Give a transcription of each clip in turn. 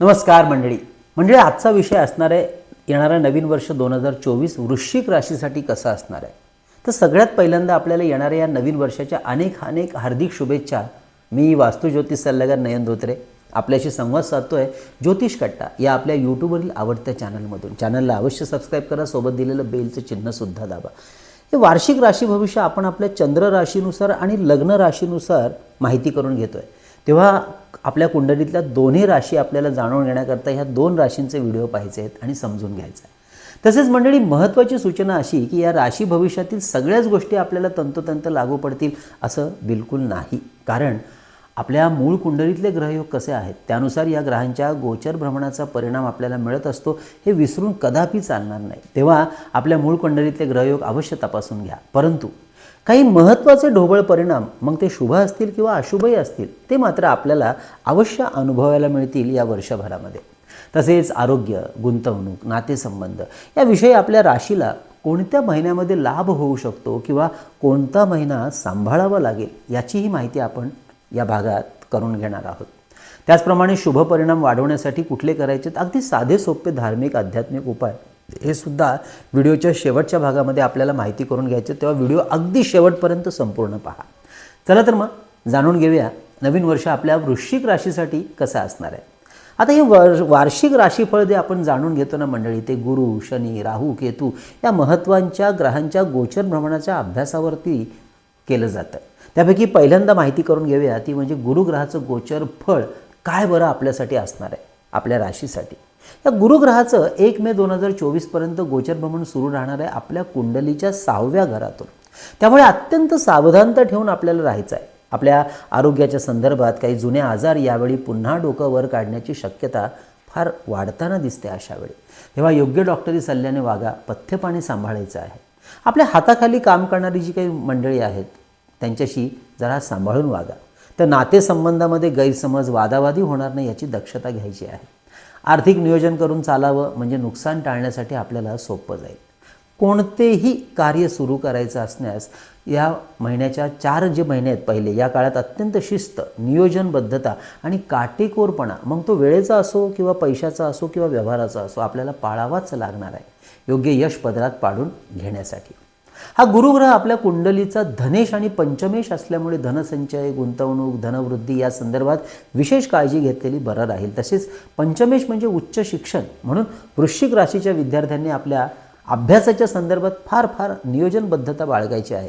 नमस्कार मंडळी. मंडळी आजचा विषय असणार आहे येणारा नवीन वर्ष दोन हजार चोवीस वृश्चिक राशीसाठी कसा असणार आहे? तर सगळ्यात पहिल्यांदा आपल्याला येणाऱ्या या नवीन वर्षाच्या अनेक अनेक हार्दिक शुभेच्छा. मी वास्तुज्योतिष सल्लागार नयन धोत्रे. आपल्याशी संवाद साधतोय ज्योतिष कट्टा या आपल्या यूट्यूबवरील आवडत्या चॅनलमधून चॅनलला अवश्य सबस्क्राईब करा सोबत दिलेलं बेलचं चिन्हसुद्धा दाबा. हे वार्षिक राशी भविष्य आपण आपल्या चंद्र राशीनुसार आणि लग्न राशीनुसार माहिती करून घेतोय. तेव्हा आपल्या कुंडलीतल्या दोन्ही राशी आपल्याला जाणून घेण्याकरता ह्या दोन राशींचे व्हिडिओ पाहायचे आहेत आणि समजून घ्यायचं आहे तसेच मंडळी महत्त्वाची सूचना अशी की या राशी भविष्यातील सगळ्याच गोष्टी आपल्याला तंतोतंत लागू पडतील असं बिलकुल नाही. कारण आपल्या मूळ कुंडलीतले ग्रहयोग कसे आहेत? त्यानुसार या ग्रहांच्या गोचर भ्रमणाचा परिणाम आपल्याला मिळत असतो हे विसरून कदापि चालणार नाही. तेव्हा आपल्या मूळ कुंडलीतले ग्रहयोग अवश्य तपासून घ्या. परंतु काही महत्त्वाचे ढोबळ परिणाम मग ते शुभ असतील किंवा अशुभही असतील ते मात्र आपल्याला अवश्य अनुभवायला मिळतील या वर्षभरामध्ये. तसेच आरोग्य गुंतवणूक नातेसंबंध याविषयी आपल्या राशीला कोणत्या महिन्यामध्ये लाभ होऊ शकतो किंवा कोणता महिना सांभाळावा लागेल याचीही माहिती आपण या भागात करून घेणार आहोत. त्याचप्रमाणे शुभ परिणाम वाढवण्यासाठी कुठले करायचे? अगदी साधे सोपे धार्मिक आध्यात्मिक उपाय हे सुद्धा व्हिडिओच्या शेवटच्या भागामध्ये आपल्याला माहिती करून घ्यायचे तेव्हा व्हिडिओ अगदी शेवटपर्यंत संपूर्ण पहा. चला तर मग जाणून घेऊया नवीन वर्ष आपल्या वृश्चिक राशीसाठी कसं असणार आहे. आता हे वर वार्षिक राशीफळ जे आपण जाणून घेतो ना मंडळी ते गुरु शनी राहू केतू या महत्त्वांच्या ग्रहांच्या गोचर भ्रमणाच्या अभ्यासावरती केलं जातं. त्यापैकी पहिल्यांदा माहिती करून घेऊया ती म्हणजे गुरुग्रहाचं गोचर फळ काय बरं आपल्यासाठी असणार आहे आपल्या राशीसाठी. या गुरुग्रहाचं एक मे दोन हजार चोवीसपर्यंत गोचर भ्रमण सुरू राहणार आहे आपल्या कुंडलीच्या सहाव्या घरातून. त्यामुळे अत्यंत सावधानता ठेवून आपल्याला राहायचं आहे. आपल्या आरोग्याच्या संदर्भात काही जुने आजार यावेळी पुन्हा डोकं वर काढण्याची शक्यता फार वाढताना दिसते अशा वेळी तेव्हा योग्य डॉक्टरी सल्ल्याने वागा पथ्यपाणी सांभाळायचं आहे. आपल्या हाताखाली काम करणारी जी काही मंडळी आहेत त्यांच्याशी जरा सांभाळून वागा. तर नातेसंबंधामध्ये गैरसमज वादावादी होणार नाही याची दक्षता घ्यायची आहे. आर्थिक नियोजन करून चालावं म्हणजे नुकसान टाळण्यासाठी आपल्याला सोपं जाईल. कोणतेही कार्य सुरू करायचं असण्यास या महिन्याच्या चार जे महिने आहेत पहिले या काळात अत्यंत शिस्त नियोजनबद्धता आणि काटेकोरपणा मग तो वेळेचा असो किंवा पैशाचा असो किंवा व्यवहाराचा असो आपल्याला पाळावाच लागणार आहे. योग्य यश पदरात पाडून घेण्यासाठी. हा गुरुग्रह आपल्या कुंडलीचा धनेश आणि पंचमेश असल्यामुळे धनसंचय गुंतवणूक धनवृद्धी या संदर्भात विशेष काळजी घेतलेली बरं राहील. तसेच पंचमेश म्हणजे उच्च शिक्षण म्हणून वृश्चिक राशीच्या विद्यार्थ्यांनी आपल्या अभ्यासाच्या संदर्भात फार फार नियोजनबद्धता बाळगायची आहे.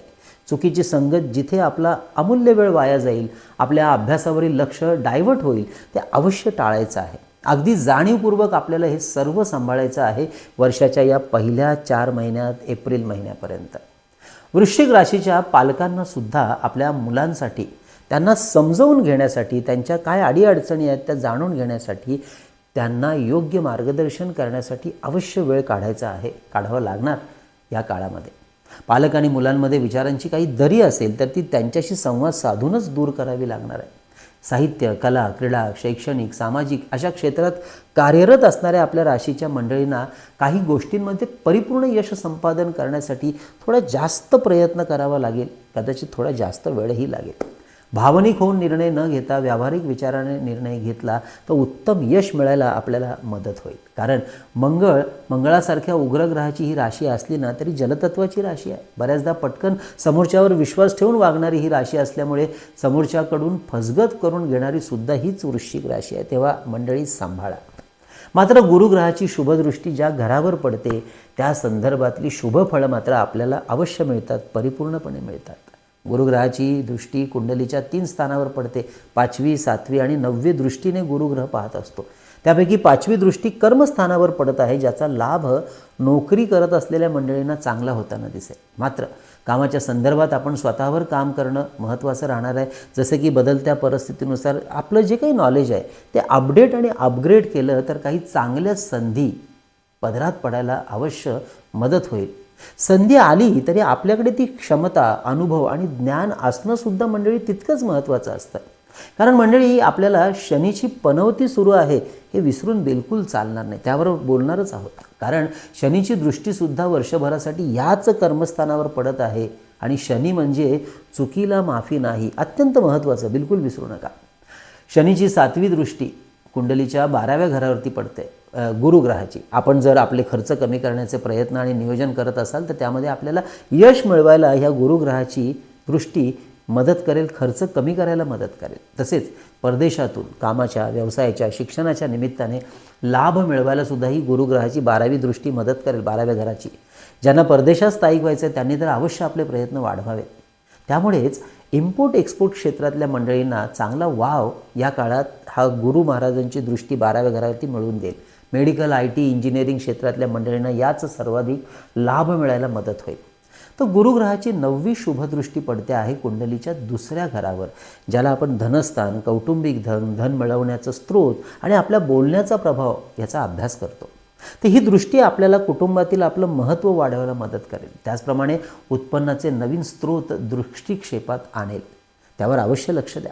चुकीची संगत जिथे आपला अमूल्य वेळ वाया जाईल आपल्या अभ्यासावरील लक्ष डायव्हर्ट होईल ते अवश्य टाळायचं आहे. अगदी जाणीवपूर्वक आपल्याला हे सर्व सांभाळायचं आहे वर्षाच्या या पहिल्या चार महिन्यात एप्रिल महिन्यापर्यंत. वृश्चिक राशीच्या पालकांना सुद्धा आपल्या मुलांसाठी त्यांना समजवून घेण्यासाठी त्यांच्या काय अडीअडचणी आहेत त्या जाणून घेण्यासाठी त्यांना योग्य मार्गदर्शन करण्यासाठी अवश्य वेळ काढायचा आहे काढावं लागणार या काळामध्ये. पालक आणि मुलांमध्ये विचारांची काही दरी असेल तर ती त्यांच्याशी संवाद साधूनच दूर करावी लागणार आहे. साहित्य कला क्रीडा शैक्षणिक सामाजिक अशा क्षेत्रात कार्यरत असणाऱ्या आपल्या राशीच्या मंडळींना काही गोष्टींमध्ये परिपूर्ण यश संपादन करण्यासाठी थोडा जास्त प्रयत्न करावा लागेल. कदाचित थोडा जास्त वेळही लागेल. भावनिक होऊन निर्णय न घेता व्यावहारिक विचाराने निर्णय घेतला तर उत्तम यश मिळायला आपल्याला मदत होईल. कारण मंगळ मंगळासारख्या उग्रग्रहाची ही राशी असली ना तरी जलतत्वाची राशी आहे. बऱ्याचदा पटकन समोरच्यावर विश्वास ठेवून वागणारी ही राशी असल्यामुळे समोरच्याकडून फसगत करून घेणारी सुद्धा हीच वृश्चिक राशी आहे. तेव्हा मंडळी सांभाळा. मात्र गुरुग्रहाची शुभदृष्टी ज्या घरावर पडते त्या संदर्भातली शुभफळं मात्र आपल्याला अवश्य मिळतात परिपूर्णपणे मिळतात. गुरुग्रहाची दृष्टी कुंडलीच्या तीन स्थानावर पडते. पाचवी सातवी आणि नववी दृष्टीने गुरुग्रह पाहत असतो. त्यापैकी पाचवी दृष्टी कर्मस्थानावर पडत आहे ज्याचा लाभ नोकरी करत असलेल्या मंडळींना चांगला होताना दिसेल. मात्र कामाच्या संदर्भात आपण स्वतःवर काम करणं महत्त्वाचं राहणार आहे. जसं की बदलत्या परिस्थितीनुसार आपलं जे काही नॉलेज आहे ते अपडेट आणि अपग्रेड केलं तर काही चांगल्या संधी पदरात पडायला अवश्य मदत होईल. संधी आली तरी आपल्याकडे ती क्षमता अनुभव आणि ज्ञान असणंसुद्धा मंडळी तितकंच महत्त्वाचं असतं. कारण मंडळी आपल्याला शनीची पनवती सुरू आहे हे विसरून बिलकुल चालणार नाही. त्यावर बोलणारच आहोत. कारण शनीची दृष्टीसुद्धा वर्षभरासाठी याच कर्मस्थानावर पडत आहे आणि शनी म्हणजे चुकीला माफी नाही. अत्यंत महत्त्वाचं बिलकुल विसरू नका. शनीची सातवी दृष्टी कुंडलीच्या बाराव्या घरावरती पडते. गुरुग्रहाची. आपण जर आपले खर्च कमी करण्याचे प्रयत्न आणि नियोजन करत असाल तर त्यामध्ये आपल्याला यश मिळवायला ह्या गुरुग्रहाची दृष्टी मदत करेल खर्च कमी करायला मदत करेल. तसेच परदेशातून कामाच्या व्यवसायाच्या शिक्षणाच्या निमित्ताने लाभ मिळवायला सुद्धा ही गुरुग्रहाची बारावी दृष्टी मदत करेल बाराव्या घराची. ज्यांना परदेशात स्थायिक व्हायचं आहे त्यांनी तर अवश्य आपले प्रयत्न वाढवावेत. त्यामुळेच इम्पोर्ट एक्सपोर्ट क्षेत्रातल्या मंडळींना चांगला वाव या काळात हा गुरु महाराजांची दृष्टी बाराव्या घरावरती मिळवून देईल. मेडिकल आय टी इंजिनिअरिंग क्षेत्रातल्या मंडळींना याच सर्वाधिक लाभ मिळायला मदत होईल. तर गुरुग्रहाची नववी शुभदृष्टी पडते आहे कुंडलीच्या दुसऱ्या घरावर ज्याला आपण धनस्थान कौटुंबिक धन धन मिळवण्याचं स्रोत आणि आपल्या बोलण्याचा प्रभाव याचा अभ्यास करतो. तर ही दृष्टी आपल्याला कुटुंबातील आपलं महत्त्व वाढवायला मदत करेल. त्याचप्रमाणे उत्पन्नाचे नवीन स्रोत दृष्टिक्षेपात आणेल. त्यावर अवश्य लक्ष द्या.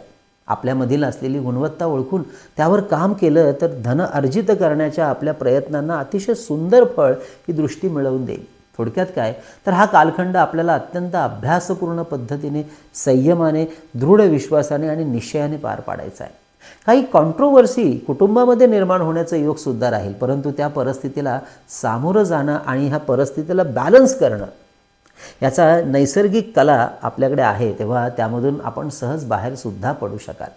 आपल्यामधील असलेली गुणवत्ता ओळखून त्यावर काम केलं तर धन अर्जित करण्याच्या आपल्या प्रयत्नांना अतिशय सुंदर फळ ही दृष्टी मिळवून देईल. थोडक्यात काय? तर हा कालखंड आपल्याला अत्यंत अभ्यासपूर्ण पद्धतीने संयमाने दृढ विश्वासाने आणि निश्चयाने पार पाडायचा आहे. काही कॉन्ट्रोवर्सी कुटुंबामध्ये निर्माण होण्याचा योग सुद्धा राहील परंतु त्या परिस्थितीला सामोरं जाणं आणि ह्या परिस्थितीला बॅलन्स करणं याचा नैसर्गिक कला आपल्याकडे आहे तेव्हा त्यामधून आपण सहज बाहेरसुद्धा पडू शकाल.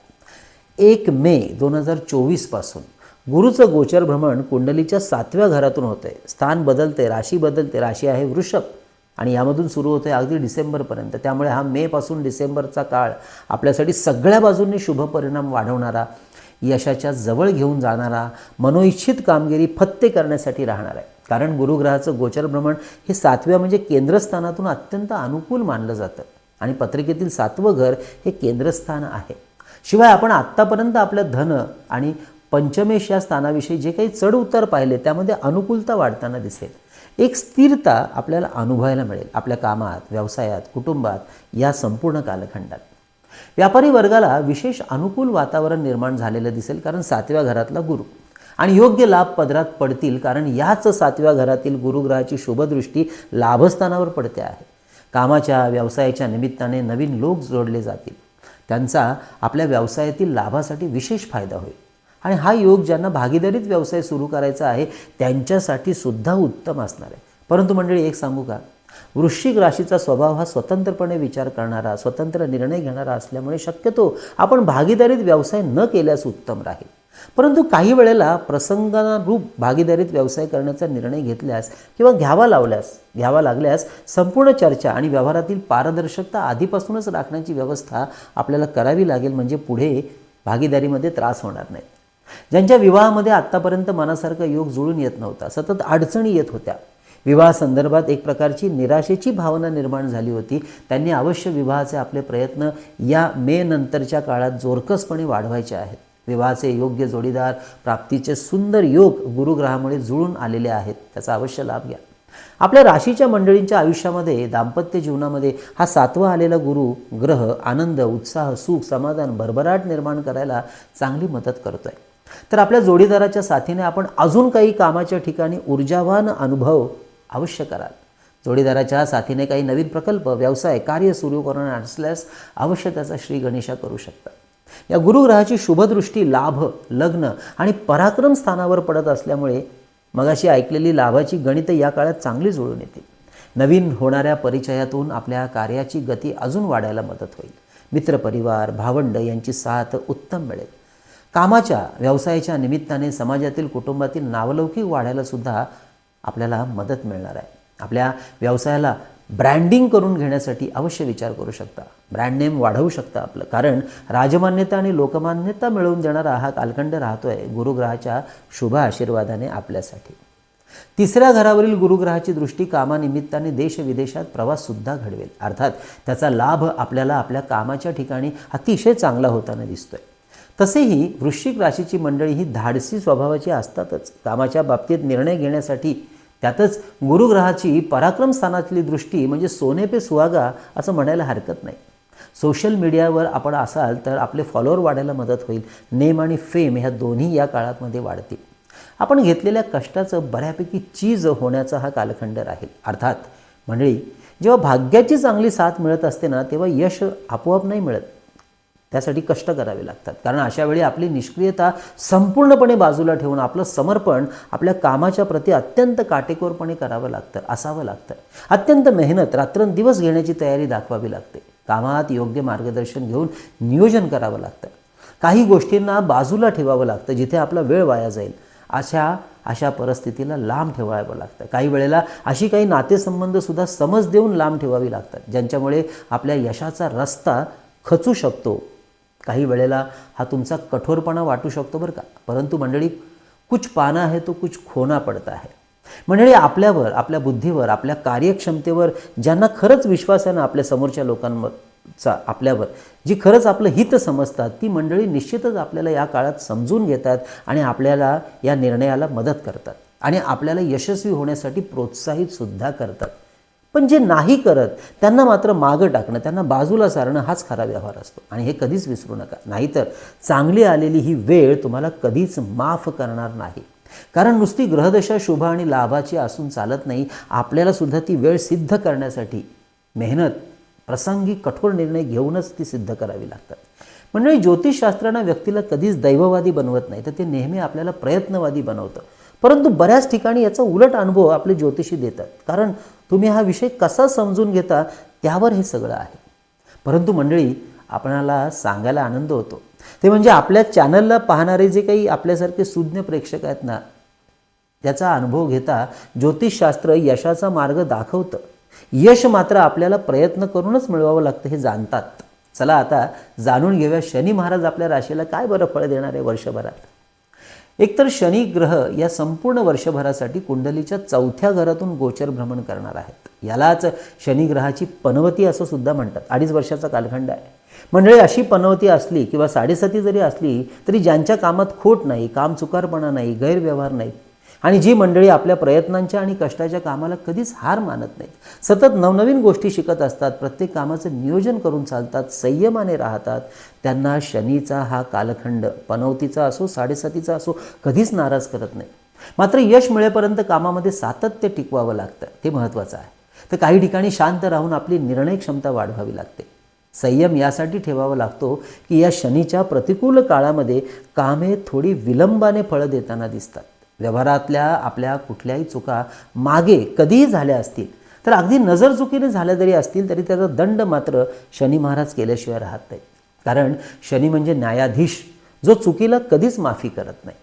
एक मे दोन हजार चोवीसपासून गुरुचं गोचर भ्रमण कुंडलीच्या सातव्या घरातून होतं. आहे स्थान बदलते राशी बदलते राशी आहे वृषभ आणि यामधून सुरू होते अगदी डिसेंबरपर्यंत. त्यामुळे हा मेपासून डिसेंबरचा काळ आपल्यासाठी सगळ्या बाजूंनी शुभ परिणाम वाढवणारा यशाच्या जवळ घेऊन जाणारा मनोइच्छित कामगिरी फत्ते करण्यासाठी राहणार आहे. कारण गुरुग्रहाचं गोचर भ्रमण हे सातव्या म्हणजे केंद्रस्थानातून अत्यंत अनुकूल मानलं जातं. आणि पत्रिकेतील सातवं घर हे केंद्रस्थान आहे. शिवाय आपण आत्तापर्यंत आपलं धन आणि पंचमेश या स्थानाविषयी जे काही चढ उतार पाहिले त्यामध्ये अनुकूलता वाढताना दिसेल. एक स्थिरता आपल्याला अनुभवायला मिळेल. आपल्या कामात व्यवसायात कुटुंबात या संपूर्ण कालखंडात. व्यापारी वर्गाला विशेष अनुकूल वातावरण निर्माण झालेलं दिसेल कारण सातव्या घरातला गुरु. आणि योग्य लाभ पदरात पडतील कारण याच सातव्या घरातील गुरुग्रहाची शुभदृष्टी लाभस्थानावर पडते आहे. कामाच्या व्यवसायाच्या निमित्ताने नवीन लोक जोडले जातील. त्यांचा आपल्या व्यवसायातील लाभासाठी विशेष फायदा होईल. आणि हा योग ज्यांना भागीदारीत व्यवसाय सुरू करायचा आहे त्यांच्यासाठी सुद्धा उत्तम असणार आहे. परंतु मंडळी एक सांगू का? वृश्चिक राशीचा स्वभाव हा स्वतंत्रपणे विचार करणारा स्वतंत्र निर्णय घेणारा असल्यामुळे शक्यतो आपण भागीदारीत व्यवसाय न केल्यास उत्तम राहील. परंतु काही वेळेला प्रसंगानुरूप भागीदारीत व्यवसाय करण्याचा निर्णय घेतल्यास किंवा घ्यावा लावल्यास घ्यावा लागल्यास संपूर्ण चर्चा आणि व्यवहारातील पारदर्शकता आधीपासूनच राखण्याची व्यवस्था आपल्याला करावी लागेल म्हणजे पुढे भागीदारीमध्ये त्रास होणार नाही. ज्यांच्या विवाहामध्ये आत्तापर्यंत मनासारखा योग जुळून येत नव्हता सतत अडचणी येत होत्या. विवाहासंदर्भात एक प्रकारची निराशेची भावना निर्माण झाली होती. त्यांनी अवश्य विवाहाचे आपले प्रयत्न या मे नंतरच्या काळात जोरकसपणे वाढवायचे आहेत. विवाहाचे योग्य जोडीदार प्राप्तीचे सुंदर योग गुरुग्रहामुळे जुळून आलेले आहेत त्याचा अवश्य लाभ घ्या. आपल्या राशीच्या मंडळींच्या आयुष्यामध्ये दाम्पत्य जीवनामध्ये हा सातवा आलेला गुरु ग्रह आनंद उत्साह सुख समाधान भरभराट निर्माण करायला चांगली मदत करतोय. तर आपल्या जोडीदाराच्या साथीने आपण अजून काही कामाच्या ठिकाणी ऊर्जावान अनुभव अवश्य कराल. जोडीदाराच्या साथीने काही नवीन प्रकल्प व्यवसाय कार्य सुरू करणार असल्यास अवश्य त्याचा श्री गणेशा करू शकतात. या गुरुग्रहाची शुभदृष्टी लाभ लग्न आणि पराक्रम स्थानावर पडत असल्यामुळे मगाशी ऐकलेली लाभाची गणित या काळात चांगली जुळून येतील नवीन होणाऱ्या परिचयातून आपल्या कार्याची गती अजून वाढायला मदत होईल. मित्रपरिवार भावंड यांची साथ उत्तम मिळेल. कामाच्या व्यवसायाच्या निमित्ताने समाजातील कुटुंबातील नावलौकिक वाढायला सुद्धा आपल्याला मदत मिळणार आहे. आपल्या व्यवसायाला ब्रँडिंग करून घेण्यासाठी अवश्य विचार करू शकता. ब्रँड नेम वाढवू शकता आपलं. कारण राजमान्यता आणि लोकमान्यता मिळवून देणारा हा कालखंड राहतोय गुरुग्रहाच्या शुभ आशीर्वादाने आपल्यासाठी. तिसऱ्या घरावरील गुरुग्रहाची दृष्टी कामानिमित्ताने देश विदेशात प्रवाससुद्धा घडवेल. अर्थात त्याचा लाभ आपल्याला आपल्या कामाच्या ठिकाणी अतिशय चांगला होताना दिसतोय. तसेही वृश्चिक राशीची मंडळी ही धाडसी स्वभावाची असतातच. कामाच्या बाबतीत निर्णय घेण्यासाठी त्यातच गुरुग्रहाची पराक्रम स्थानातली दृष्टी म्हणजे सोने पे सुहागा असं म्हणायला हरकत नाही. सोशल मीडियावर आपण असाल तर आपले फॉलोअर वाढायला मदत होईल. नेम आणि फेम ह्या दोन्ही या काळामध्ये वाढतील. आपण घेतलेल्या कष्टाचं बऱ्यापैकी चीज होण्याचा हा कालखंड राहील. अर्थात मंडळी जेव्हा भाग्याची चांगली साथ मिळत असते ना तेव्हा यश आपोआप नाही मिळत. त्यासाठी कष्ट करावे लागतात. कारण अशा वेळी आपली निष्क्रियता संपूर्णपणे बाजूला ठेवून आपलं समर्पण आपल्या कामाच्या प्रती अत्यंत काटेकोरपणे करावं लागतं असावं लागतं. अत्यंत मेहनत रात्रंदिवस घेण्याची तयारी दाखवावी लागते. कामात योग्य मार्गदर्शन घेऊन नियोजन करावं लागतं. काही गोष्टींना बाजूला ठेवावं लागतं जिथे आपला वेळ वाया जाईल. अशा अशा परिस्थितीला लांब ठेवावं लागतं. काही वेळेला अशी काही नातेसंबंधसुद्धा समज देऊन लांब ठेवावी लागतात ज्यांच्यामुळे आपल्या यशाचा रस्ता खचू शकतो काही वेळेला हा तुमचा कठोरपणा वाटू शकतो बरं का. परंतु मंडळी कुछ पाना आहे तो कुछ खोना पडता आहे मंडळी आपल्यावर आपल्या बुद्धीवर आपल्या कार्यक्षमतेवर ज्यांना खरंच विश्वास आहे ना आपल्या समोरच्या लोकांचा आपल्यावर जी खरंच आपलं हित समजतात ती मंडळी निश्चितच आपल्याला या काळात समजून घेतात आणि आपल्याला या निर्णयाला मदत करतात आणि आपल्याला यशस्वी होण्यासाठी प्रोत्साहित सुद्धा करतात. पण जे नाही करत त्यांना मात्र मागं टाकणं त्यांना बाजूला सारणं हाच खरा व्यवहार असतो. आणि हे कधीच विसरू नका. नाहीतर चांगली आलेली ही वेळ तुम्हाला कधीच माफ करणार नाही. कारण नुसती ग्रहदशा शुभ आणि लाभाची असून चालत नाही आपल्याला सुद्धा ती वेळ सिद्ध करण्यासाठी मेहनत प्रसंगी कठोर निर्णय घेऊनच ती सिद्ध करावी लागतात. म्हणजे ज्योतिषशास्त्रानं व्यक्तीला कधीच दैववादी बनवत नाही तर ते नेहमी आपल्याला प्रयत्नवादी बनवतं. परंतु बऱ्याच ठिकाणी याचा उलट अनुभव आपले ज्योतिषी देतात. कारण तुम्ही हा विषय कसा समजून घेता त्यावर हे सगळं आहे. परंतु मंडळी आपणाला सांगायला आनंद होतो. ते म्हणजे आपल्या चॅनलला पाहणारे जे काही आपल्यासारखे सुज्ञ प्रेक्षक आहेत ना त्याचा अनुभव घेता ज्योतिषशास्त्र यशाचा मार्ग दाखवतं. यश मात्र आपल्याला प्रयत्न करूनच मिळवावं लागतं हे जाणतात. चला आता जाणून घेऊया शनी महाराज आपल्या राशीला काय बरं फळ देणार आहे वर्षभरात. एकतर शनी ग्रह या संपूर्ण वर्षभरासाठी कुंडलीच्या चौथ्या घरातून गोचर भ्रमण करणार आहेत. यालाच शनिग्रहाची पनवती असं सुद्धा म्हणतात. अडीच वर्षाचा कालखंड आहे. मंडळी अशी पनवती असली किंवा साडेसाती जरी असली तरी ज्यांच्या कामात खोट नाही काम चुकारपणा नाही गैरव्यवहार नाही आणि जी मंडळी आपल्या प्रयत्नांच्या आणि कष्टाच्या कामाला कधीच हार मानत नाहीत. सतत नवनवीन गोष्टी शिकत असतात प्रत्येक कामाचं नियोजन करून चालतात संयमाने राहतात. त्यांना शनीचा हा कालखंड पनवतीचा असो साडेसातीचा असो कधीच नाराज करत नाही मात्र यश मिळेपर्यंत कामामध्ये सातत्य टिकवावं लागतं ते महत्त्वाचं आहे. तर काही ठिकाणी शांत राहून आपली निर्णय क्षमता वाढवावी लागते. संयम यासाठी ठेवावा लागतो की या शनीच्या प्रतिकूल काळामध्ये कामे थोडी विलंबाने फळं देताना दिसतात. व्यवहारातल्या आपल्या कुठल्याही चुका मागे कधीही झाल्या असतील तर अगदी नजर चुकीने झाल्या जरी असतील तरी त्याचा दंड मात्र शनी महाराज केल्याशिवाय राहत नाही. कारण शनी म्हणजे न्यायाधीश जो चुकीला कधीच माफी करत नाही.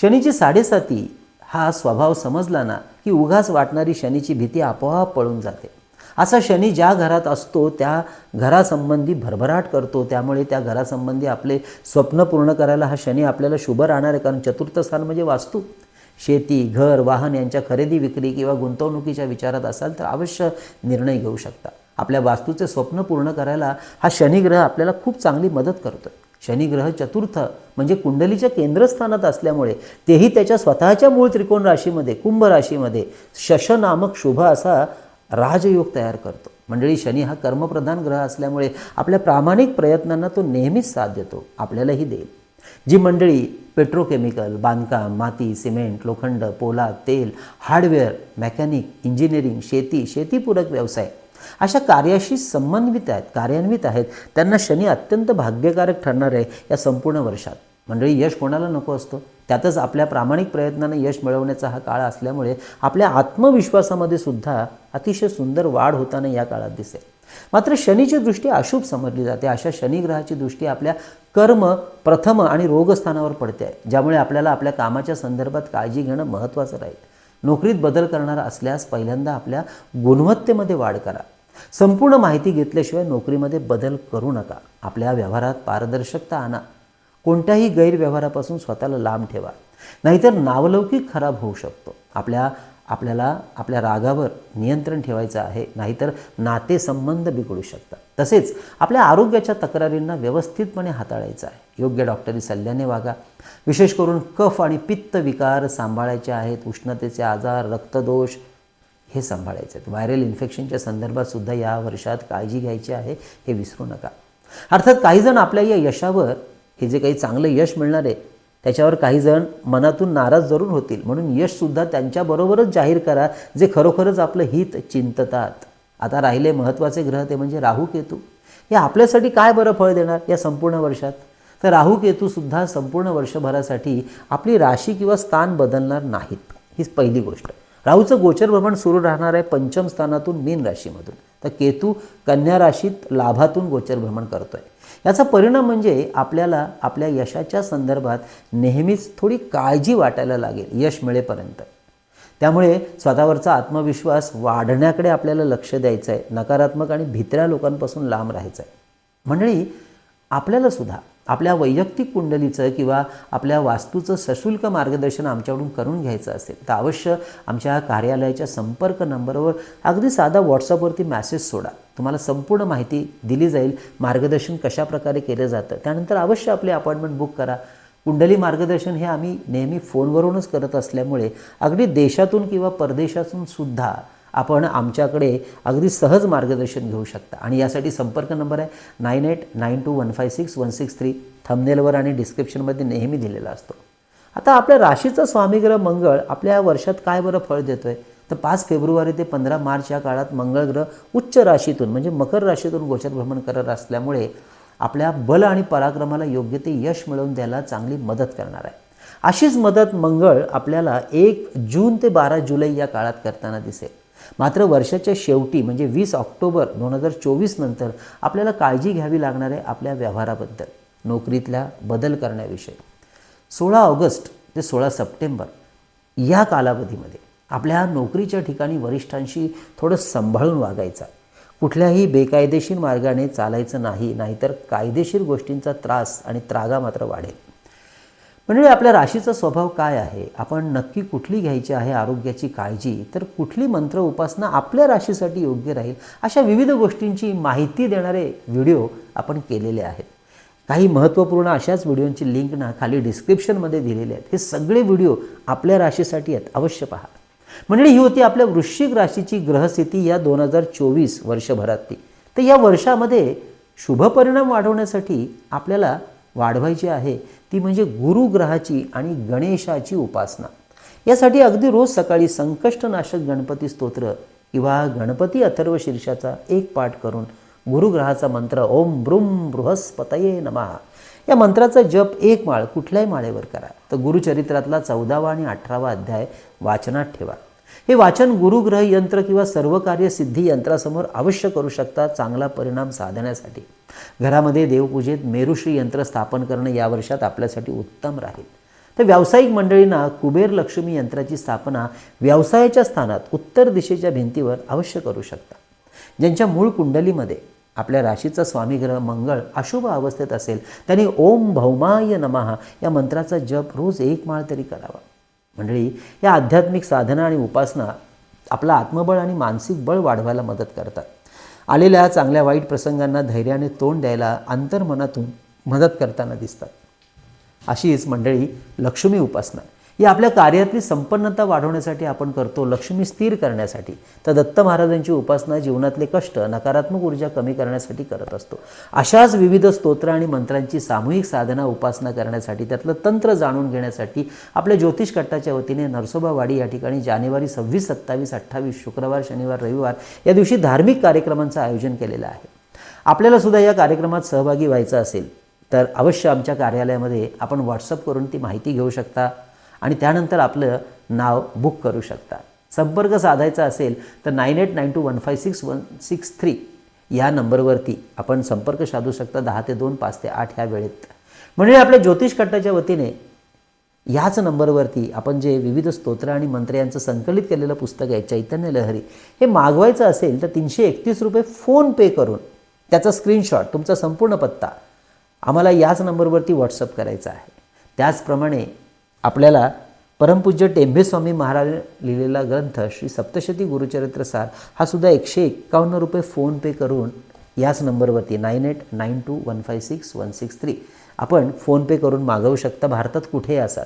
शनीची साडेसाती हा स्वभाव समजला ना की उघाच वाटणारी शनीची भीती आपोआप पळून जाते. असा शनी ज्या घरात असतो त्या घरासंबंधी भरभराट करतो त्यामुळे त्या घरासंबंधी आपले स्वप्न पूर्ण करायला हा शनी आपल्याला शुभ राहणार आहे. कारण चतुर्थ स्थान म्हणजे वास्तू. शेती घर वाहन यांच्या खरेदी विक्री किंवा गुंतवणुकीच्या विचारात असाल तर अवश्य निर्णय घेऊ शकता. आपल्या वास्तूचे स्वप्न पूर्ण करायला हा शनिग्रह आपल्याला खूप चांगली मदत करतो शनिग्रह चतुर्थ म्हणजे कुंडलीच्या केंद्रस्थानात असल्यामुळे तेही त्याच्या स्वतःच्या मूळ त्रिकोण राशीमध्ये कुंभ राशीमध्ये शश नामक शुभ असा राजयोग तयार करतो. मंडळी शनी हा कर्मप्रधान ग्रह असल्यामुळे आपल्या प्रामाणिक प्रयत्नांना तो नेहमीच साथ देतो. आपल्यालाही देईल. जी मंडळी पेट्रोकेमिकल बांधकाम माती सिमेंट लोखंड पोलाद तेल हार्डवेअर मेकॅनिक इंजिनिअरिंग शेती शेतीपूरक व्यवसाय अशा कार्याशी संबंधित आहेत कार्यान्वित आहेत. त्यांना शनी अत्यंत भाग्यकारक ठरणार आहे या संपूर्ण वर्षात. मंडळी यश कोणाला नको असतो? त्यातच आपल्या प्रामाणिक प्रयत्नाने यश मिळवण्याचा हा काळ असल्यामुळे आपल्या आत्मविश्वासामध्ये सुद्धा अतिशय सुंदर वाढ होताना या काळात दिसेल. मात्र शनीची दृष्टी अशुभ समजली जाते. अशा शनिग्रहाची दृष्टी आपल्या कर्म प्रथम आणि रोगस्थानावर पडते. आहे ज्यामुळे आपल्याला आपल्या कामाच्या संदर्भात काळजी घेणं महत्त्वाचं राहील. नोकरीत बदल करणार असल्यास पहिल्यांदा आपल्या गुणवत्तेमध्ये वाढ करा. संपूर्ण माहिती घेतल्याशिवाय नोकरीमध्ये बदल करू नका. आपल्या व्यवहारात पारदर्शकता आणा. कोणत्याही गैरव्यवहारापासून स्वतःला लांब ठेवा. नाहीतर नावलौकिक खराब होऊ शकतो. आपल्या आपल्याला आपल्या रागावर नियंत्रण ठेवायचं आहे. नाहीतर नातेसंबंध बिघडू शकतात. तसेच आपल्या आरोग्याच्या तक्रारींना व्यवस्थितपणे हाताळायचं आहे. योग्य डॉक्टरी सल्ल्याने वागा. विशेष करून कफ आणि पित्त विकार सांभाळायचे आहेत. उष्णतेचे आजार रक्तदोष हे सांभाळायचे आहेत. व्हायरल इन्फेक्शनच्या संदर्भात सुद्धा या वर्षात काळजी घ्यायची आहे हे विसरू नका. अर्थात काहीजण आपल्या या यशावर हे जे काही चांगलं यश मिळणार आहे त्याच्यावर काही जण मनातून नाराज जरूर होतील. म्हणून यशसुद्धा त्यांच्याबरोबरच जाहीर करा जे खरोखरच आपलं हित चिंततात. आता राहिले महत्त्वाचे ग्रह ते म्हणजे राहू केतू. हे आपल्यासाठी काय बरं फळ देणार या संपूर्ण वर्षात? तर राहू केतूसुद्धा संपूर्ण वर्षभरासाठी आपली राशी किंवा स्थान बदलणार नाहीत. हीच पहिली गोष्ट. राहूचं गोचर भ्रमण सुरू राहणार आहे पंचम स्थानातून मीन राशीमधून. तर केतू कन्या राशीत लाभातून गोचर भ्रमण करतोय. याचा परिणाम म्हणजे आपल्याला आपल्या यशाच्या संदर्भात नेहमीच थोडी काळजी वाटायला लागेल यश मिळेपर्यंत. त्यामुळे स्वतःवरचा आत्मविश्वास वाढण्याकडे आपल्याला लक्ष द्यायचं आहे नकारात्मक आणि भित्र्या लोकांपासून लांब राहायचं आहे मंडळी आपल्याला सुद्धा आपल्या वैयक्तिक कुंडलीचं किंवा आपल्या वास्तूचं सशुल्क मार्गदर्शन आमच्याकडून करून घ्यायचं असेल तर अवश्य आमच्या कार्यालयाच्या संपर्क नंबरवर अगदी साधा व्हॉट्सअपवरती मॅसेज सोडा. तुम्हाला संपूर्ण माहिती दिली जाईल. मार्गदर्शन कशा प्रकारे केलं जातं? त्यानंतर अवश्य आपली अपॉइंटमेंट बुक करा. कुंडली मार्गदर्शन हे आम्ही नेहमी फोनवरूनच करत असल्यामुळे अगदी देशातून किंवा परदेशातून सुद्धा आपण आमच्याकडे अगदी सहज मार्गदर्शन घेऊ शकता. आणि यासाठी संपर्क नंबर आहे nine eight nine two one five six one six three. थमनेलवर आणि डिस्क्रिप्शनमध्ये नेहमी दिलेला असतो. आता आपल्या राशीचा स्वामीग्रह मंगळ आपल्या वर्षात काय बरं फळ देतो आहे तर पाच फेब्रुवारी ते पंधरा मार्च या काळात मंगळ ग्रह उच्च राशीतून म्हणजे मकर राशीतून गोचर भ्रमण करत असल्यामुळे आपल्या बल आणि पराक्रमाला योग्य ते यश मिळवून द्यायला चांगली मदत करणार आहे. अशीच मदत मंगळ आपल्याला एक जून ते बारा जुलै या काळात करताना दिसेल. मात्र वर्षाच्या शेवटी म्हणजे वीस ऑक्टोबर दोन हजार चोवीस नंतर आपल्याला काळजी घ्यावी लागणार आहे आपल्या व्यवहाराबद्दल नोकरीतल्या बदल करण्याविषयी. सोळा ऑगस्ट ते सोळा सप्टेंबर या कालावधीमध्ये आपल्या नोकरीच्या ठिकाणी वरिष्ठांशी थोडं सांभाळून वागायचा. कुठल्याही बेकायदेशीर मार्गाने चालायचं नाही नाहीतर कायदेशीर गोष्टींचा त्रास आणि त्रागा मात्र वाढेल. म्हणजे आपल्या राशीचा स्वभाव काय आहे? आपण नक्की कुठली घ्यायची आहे आरोग्याची काळजी? तर कुठली मंत्र उपासना आपल्या राशीसाठी योग्य राहील? अशा विविध गोष्टींची माहिती देणारे व्हिडिओ आपण केलेले आहेत. काही महत्त्वपूर्ण अशाच व्हिडिओंची लिंक ना खाली डिस्क्रिप्शनमध्ये दिलेले आहेत. हे सगळे व्हिडिओ आपल्या राशीसाठी आहेत. अवश्य पहा. म्हणजे ही होती आपल्या वृश्चिक राशीची ग्रहस्थिती या दोन हजार चोवीस वर्षभरातली. तर या वर्षामध्ये शुभ परिणाम वाढवण्यासाठी आपल्याला वाढवायची आहे ती म्हणजे गुरुग्रहाची आणि गणेशाची उपासना. यासाठी अगदी रोज सकाळी संकष्टनाशक गणपती स्तोत्र किंवा गणपती अथर्व शीर्षाचा एक पाठ करून गुरुग्रहाचा मंत्र ओम ब्रुम बृहस्पतये नमः. या मंत्राचा जप एक माळ कुठल्याही माळेवर करा. तर गुरुचरित्रातला चौदावा आणि अठरावा अध्याय वाचनात ठेवा. हे वाचन गुरुग्रह यंत्र किंवा सर्व कार्य सिद्धी यंत्रासमोर अवश्य करू शकता चांगला परिणाम साधण्यासाठी. घरामध्ये देवपूजेत मेरुश्री यंत्र स्थापन करणं या वर्षात आपल्यासाठी उत्तम राहील. तर व्यावसायिक मंडळींना कुबेर लक्ष्मी यंत्राची स्थापना व्यवसायाच्या स्थानात उत्तर दिशेच्या भिंतीवर अवश्य करू शकता. ज्यांच्या मूळ कुंडलीमध्ये आपल्या राशीचा स्वामीग्रह मंगळ अशुभ अवस्थेत असेल त्यांनी ओम भौमाय नमहा या मंत्राचा जप रोज एक माळ तरी करावा. मंडळी या आध्यात्मिक साधना आणि उपासना आपला आत्मबळ आणि मानसिक बळ वाढवायला मदत करतात. आलेल्या चांगल्या वाईट प्रसंगांना धैर्याने तोंड द्यायला अंतर्मनातून मदत करताना दिसतात. अशीच मंडळी लक्ष्मी उपासना. ही आपल्या कार्यातली संपन्नता वाढवण्यासाठी आपण करतो लक्ष्मी स्थिर करण्यासाठी. तर दत्त महाराजांची उपासना जीवनातले कष्ट नकारात्मक ऊर्जा कमी करण्यासाठी करत असतो. अशाच विविध स्तोत्र आणि मंत्रांची सामूहिक साधना उपासना करण्यासाठी त्यातलं तंत्र जाणून घेण्यासाठी आपल्या ज्योतिष कट्टाच्या वतीने नरसोबावाडी या ठिकाणी जानेवारी सव्वीस सत्तावीस अठ्ठावीस शुक्रवार शनिवार रविवार या दिवशी धार्मिक कार्यक्रमांचं आयोजन केलेलं आहे. आपल्याला सुद्धा या कार्यक्रमात सहभागी व्हायचं असेल तर अवश्य आमच्या कार्यालयामध्ये आपण व्हॉट्सअप करून ती माहिती घेऊ शकता. आणि त्यानंतर आपलं नाव बुक करू शकता. संपर्क साधायचा असेल तर nine eight nine two one five six one six three या नंबरवरती आपण संपर्क साधू शकता दहा ते दोन पाच ते आठ ह्या वेळेत. म्हणजे आपल्या ज्योतिष कट्टाच्या वतीने याच नंबरवरती आपण जे विविध स्तोत्र आणि मंत्र यांचं संकलित केलेलं पुस्तक आहे चैतन्य लहरी हे मागवायचं असेल तर तीनशे एकतीस रुपये फोन पे करून त्याचा स्क्रीनशॉट तुमचा संपूर्ण पत्ता आम्हाला याच नंबरवरती व्हॉट्सअप करायचा आहे. त्याचप्रमाणे आपल्याला परमपूज्य टेंभेस्वामी महाराज लिहिलेला ग्रंथ श्री सप्तशती गुरुचरित्रसार हा सुद्धा एकशे एक्कावन्न रुपये फोनपे करून याच नंबरवरती nine eight nine two one five six one six three. आपण फोनपे करून मागवू शकता. भारतात कुठेही असाल.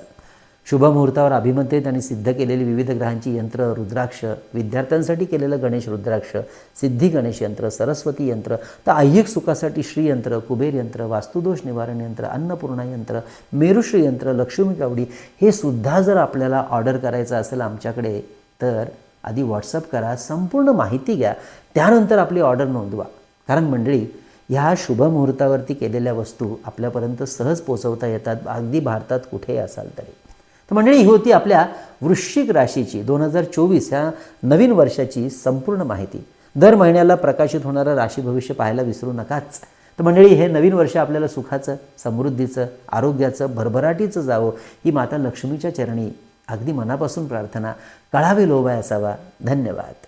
शुभमुहूर्तावर अभिमंत्रित आणि सिद्ध केलेली विविध ग्रहांची यंत्र रुद्राक्ष विद्यार्थ्यांसाठी केलेलं गणेश रुद्राक्ष सिद्धी गणेश यंत्र सरस्वती यंत्र तर ऐहिक सुखासाठी श्रीयंत्र कुबेर यंत्र वास्तुदोष निवारण यंत्र अन्नपूर्णा यंत्र मेरुश्री यंत्र लक्ष्मी कावडी हे सुद्धा जर आपल्याला ऑर्डर करायचं असेल आमच्याकडे तर आधी व्हॉट्सअप करा संपूर्ण माहिती घ्या त्यानंतर आपली ऑर्डर नोंदवा. कारण मंडळी ह्या शुभमुहूर्तावरती केलेल्या वस्तू आपल्यापर्यंत सहज पोचवता येतात अगदी भारतात कुठेही असाल तरी. तर मंडळी ही होती आपल्या वृश्चिक राशीची दोन हजार चोवीस ह्या नवीन वर्षाची संपूर्ण माहिती. दर महिन्याला प्रकाशित होणारं राशी भविष्य पाहायला विसरू नकाच. तर मंडळी हे नवीन वर्ष आपल्याला सुखाचं समृद्धीचं आरोग्याचं भरभराटीचं जावं ही माता लक्ष्मीच्या चरणी अगदी मनापासून प्रार्थना कळावे लोभाय असावा. धन्यवाद.